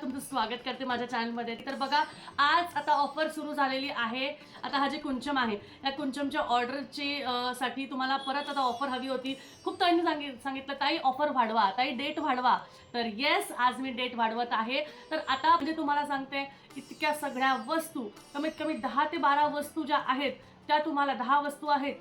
तुमचं स्वागत करते माझ्या चॅनलमध्ये तर बघा आज आता ऑफर सुरू झालेली आहे. आता हा जे कुंचम आहे या कुंचमच्या ऑर्डरची साठी तुम्हाला परत आता ऑफर हवी होती. खूप ताईंनी सांगित सांगितलं ताई ऑफर वाढवा. ताई डेट वाढवा. तर येस आज मी डेट वाढवत आहे. तर आता म्हणजे तुम्हाला सांगते इतक्या सगळ्या वस्तू कमीत कमी दहा ते बारा वस्तू ज्या आहेत त्या तुम्हाला दहा वस्तू आहेत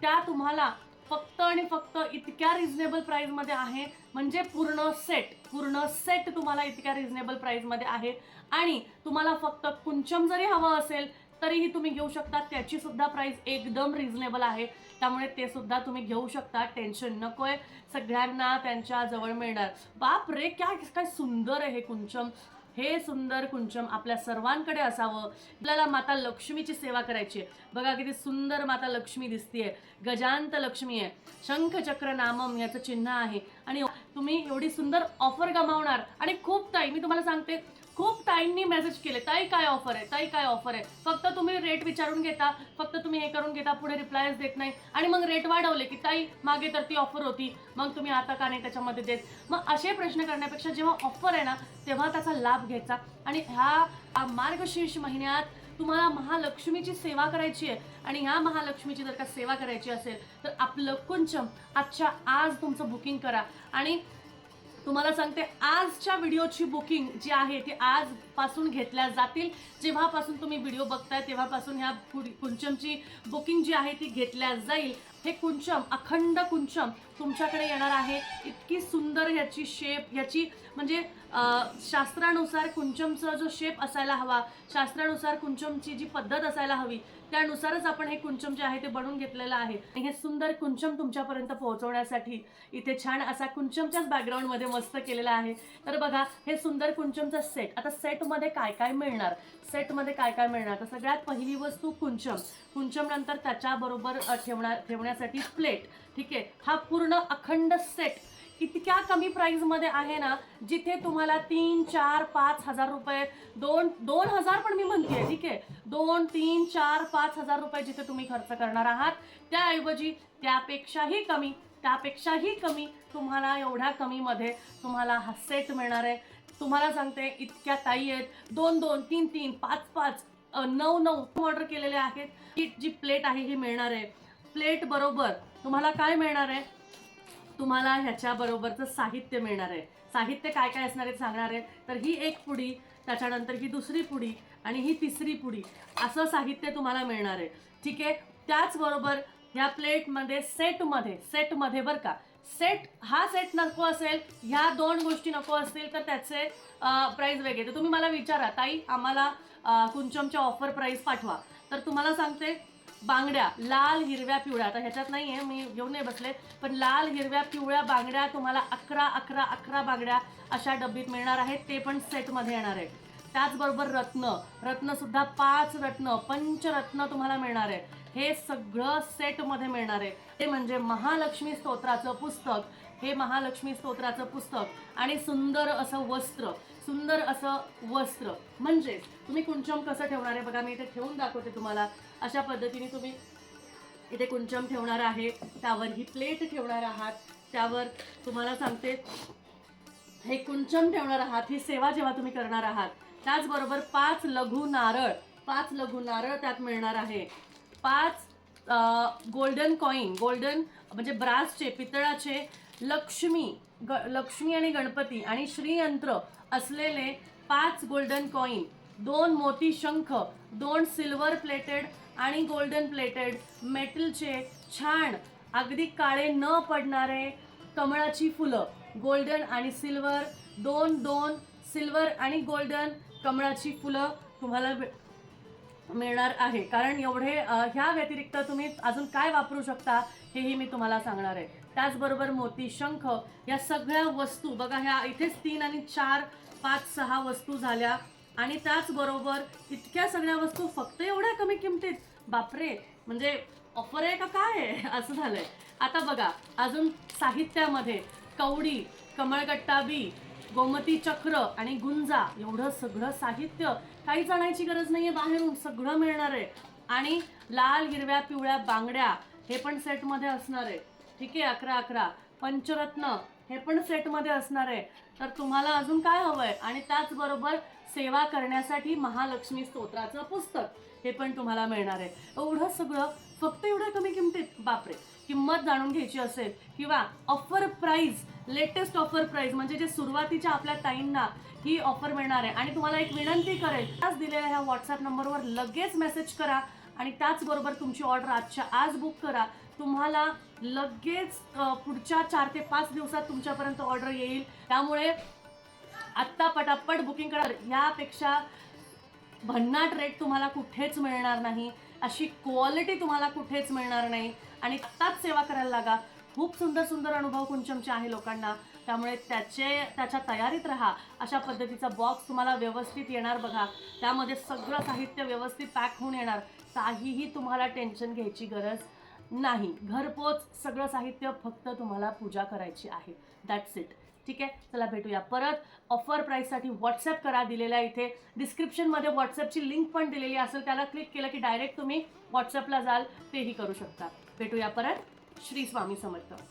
त्या तुम्हाला फक्त आणि फक्त इतक्या रिझनेबल प्राईजमध्ये आहे. म्हणजे पूर्ण सेट पूर्ण सेट तुम्हाला इतक्या रिझनेबल प्राईजमध्ये आहे. आणि तुम्हाला फक्त कुंचम जरी हवं असेल तरीही तुम्ही घेऊ शकता. त्याची सुद्धा प्राईस एकदम रिझनेबल आहे. त्यामुळे ते सुद्धा तुम्ही घेऊ शकता. टेन्शन नकोय. सगळ्यांना त्यांच्या जवळ मिळणार. बाप रे काय काय सुंदर आहे हे कुंचम. हे सुंदर कुंचम आपल्या सर्वांकडे असावं. आपल्याला माता लक्ष्मीची सेवा करायची आहे. बघा किती सुंदर माता लक्ष्मी दिसतीये. गजांत लक्ष्मी आहे. शंखचक्र नामम याचं चिन्ह आहे. आणि तुम्ही एवढी सुंदर ऑफर गमावणार. आणि खूप ताई मी तुम्हाला सांगते खूप ताईंनी मेसेज केले. ताई काय ऑफर आहे? ताई काय ऑफर आहे? फक्त तुम्ही रेट विचारून घेता. फक्त तुम्ही हे करून घेता पुढे रिप्लायच देत नाही. आणि मग रेट वाढवले की ताई मागे तर ती ऑफर होती. मग तुम्ही आता का नाही त्याच्यामध्ये देत? मग असे प्रश्न करण्यापेक्षा जेव्हा ऑफर आहे ना तेव्हा त्याचा लाभ घ्यायचा. आणि ह्या मार्गशीर्ष महिन्यात तुम्हाला महालक्ष्मीची सेवा करायची आहे. आणि ह्या महालक्ष्मीची जर का सेवा करायची असेल तर आपलं कुंचम आजच्या आज तुमचं बुकिंग करा. आणि तुम्हाला सांगते आजच्या व्हिडिओची बुकिंग जी आहे ती आजपासून घेतल्या जातील. जेव्हापासून तुम्ही व्हिडिओ बघताय तेव्हापासून ह्या पुढी- कुंचमची बुकिंग जी आहे ती घेतल्या जाईल. हे कुंचम अखंड कुंचम तुमच्याकडे येणार आहे. इतकी सुंदर ह्याची शेप ह्याची म्हणजे शास्त्रानुसार कुंचमचा जो शेप असायला हवा शास्त्रानुसार कुंचमची जी पद्धत असायला हवी त्यानुसारच आपण हे कुंचम जे आहे ते बनवून घेतलेलं आहे. आणि हे सुंदर कुंचम तुमच्यापर्यंत पोहोचवण्यासाठी इथे छान असा कुंचमच्याच बॅकग्राऊंडमध्ये मस्त केलेला आहे. तर बघा हे सुंदर कुंचमचा सेट आता सेटमध्ये काय काय मिळणार? सेटमध्ये काय काय मिळणार? तर सगळ्यात पहिली वस्तू कुंचम. कुंचम नंतर त्याच्याबरोबर ठेवणार ठेवण्यासाठी प्लेट ठीक? आहे हा पूर्ण अखंड सेट इतक्या कमी प्राईजमध्ये आहे ना जिथे तुम्हाला तीन चार पाच हजार रुपये दोन दोन हजार पण मी म्हणते ठीक आहे? दोन तीन चार पाच हजार रुपये जिथे तुम्ही खर्च करणार आहात त्याऐवजी त्यापेक्षाही कमी त्यापेक्षाही कमी तुम्हाला एवढ्या कमीमध्ये तुम्हाला हा सेट मिळणार आहे. तुम्हाला सांगते इतक्या ताई आहेत. दोन दोन तीन तीन पाच पाच नऊ नऊ ऑर्डर केलेले आहेत. ही जी प्लेट आहे ही मिळणार आहे. प्लेट बरोबर तुम्हाला काय मिळणार आहे? तुम्हाला ह्याच्याबरोबरचं साहित्य मिळणार आहे. साहित्य काय काय असणार आहे सांगणार आहे. तर ही एक पुडी त्याच्यानंतर ही दुसरी पुडी आणि ही तिसरी पुडी असं साहित्य तुम्हाला मिळणार आहे. ठीक आहे? त्याचबरोबर ह्या प्लेटमध्ये सेटमध्ये सेटमध्ये बरं का सेट हा सेट नको असेल ह्या दोन गोष्टी नको असतील तर त्याचे प्राईस वेगळे. तर तुम्ही मला विचारा ताई आम्हाला कुंचमच्या ऑफर प्राईस पाठवा. तर तुम्हाला सांगते बांगड्या लाल हिरव्या पिवळ्या. आता ह्याच्यात नाही आहे मी घेऊन नाही बसले. पण लाल हिरव्या पिवळ्या बांगड्या तुम्हाला अकरा अकरा अकरा बांगड्या अशा डब्बीत मिळणार आहेत. ते पण सेटमध्ये येणार आहे त्याचबरोबर रत्न. रत्न सुद्धा पाच रत्न पंचरत्न तुम्हाला मिळणार आहे हे सगळं सेटमध्ये मिळणार आहे. ते म्हणजे महालक्ष्मी स्तोत्राचं पुस्तक. हे महालक्ष्मी स्तोत्राचं पुस्तक. आणि सुंदर असं वस्त्र. सुंदर असं वस्त्र. म्हणजे तुम्ही कुंचम कसं ठेवणार आहे? बघा मी इथे ठेवून दाखवते तुम्हाला. अशा पद्धतीने तुम्ही इथे कुंचम ठेवणार आहे त्यावर ही प्लेट ठेवणार आहात त्यावर तुम्हाला सांगते हे कुंचम ठेवणार आहात ही सेवा जेव्हा तुम्ही करणार आहात त्याचबरोबर पाच लघु नारळ पाच लघु नारळ त्यात मिळणार आहे. पाच गोल्डन कॉईन गोल्डन म्हणजे ब्रासचे पितळाचे लक्ष्मी ग लक्ष्मी आणि गणपती आणि श्रीयंत्र असलेले पाच गोल्डन कॉईन दोन मोती शंख दोन सिल्वर प्लेटेड आणि गोल्डन प्लेटेड मेटलचे छान अगदी काळे न पडणारे कमळाची फुलं गोल्डन आणि सिल्वर दोन दोन सिल्वर आणि गोल्डन कमळाची फुलं तुम्हाला मिळणार आहे. कारण एवढे ह्या व्यतिरिक्त तुम्ही अजून काय वापरू शकता हेही मी तुम्हाला सांगणार आहे. त्याचबरोबर मोती शंख या सगळ्या वस्तू बघा ह्या इथेच तीन आणि चार पाच सहा वस्तू झाल्या. आणि त्याचबरोबर इतक्या सगळ्या वस्तू फक्त एवढ्या कमी किमतीत? बापरे. म्हणजे ऑफर आहे का काय आहे? असं झालंय. आता बघा अजून साहित्यामध्ये कवडी कमळगट्टा बी गोमती चक्र आणि गुंजा एवढं सगळं साहित्य. काही जाण्याची गरज नाहीये बाहेरून सगळं मिळणार आहे. आणि लाल हिरव्या पिवळ्या बांगड्या हे पण सेटमध्ये असणार आहे. ठीक आहे अकरा अकरा. पंचरत्न हे पण सेटमध्ये असणार आहे. तर तुम्हाला अजून काय हवं आहे आणि त्याचबरोबर सेवा करण्यासाठी महालक्ष्मी स्तोत्राचं पुस्तक हे पण तुम्हाला मिळणार आहे. एवढं सगळं फक्त एवढ्या कमी किमतीत? बापरे. किंमत जाणून घ्यायची असेल किंवा offer price latest offer price म्हणजे जे सुरुवातीच्या आपल्या ताईंना ही ऑफर मिळणार आहे. आणि तुम्हाला एक विनंती करेल त्याच दिलेल्या ह्या व्हॉट्सअप नंबरवर लगेच मेसेज करा आणि त्याचबरोबर तुमची ऑर्डर आजच्या आज बुक करा. तुम्हाला लगेच पुढच्या चार ते पाच दिवसात तुमच्यापर्यंत ऑर्डर येईल. त्यामुळे आत्ता पटापट बुकिंग करा यापेक्षा भन्नाट रेट तुम्हाला कुठेच मिळणार नाही. अशी क्वालिटी तुम्हाला कुठेच मिळणार नाही. आणि आत्ताच सेवा करायला लागा. खूप सुंदर सुंदर अनुभव कुंचमचे आहे लोकांना. त्यामुळे त्याचे त्याच्या तयारीत राहा. अशा पद्धतीचा बॉक्स तुम्हाला व्यवस्थित येणार बघा. त्यामध्ये सगळं साहित्य व्यवस्थित पॅक होऊन येणार. काहीही तुम्हाला टेन्शन घ्यायची गरज नाही. घरपोच सगळं साहित्य फक्त तुम्हाला पूजा करायची आहे. दॅट्स इट ठीक आहे? चला भेटूया. परत ऑफर प्राईससाठी व्हॉट्सअप करा दिलेला इथे. डिस्क्रिप्शनमध्ये व्हॉट्सअपची लिंक पण दिलेली असेल त्याला क्लिक केलं की डायरेक्ट तुम्ही व्हॉट्सअपला जाल तेही करू शकता. भेटूया परत. श्री स्वामी समर्थ.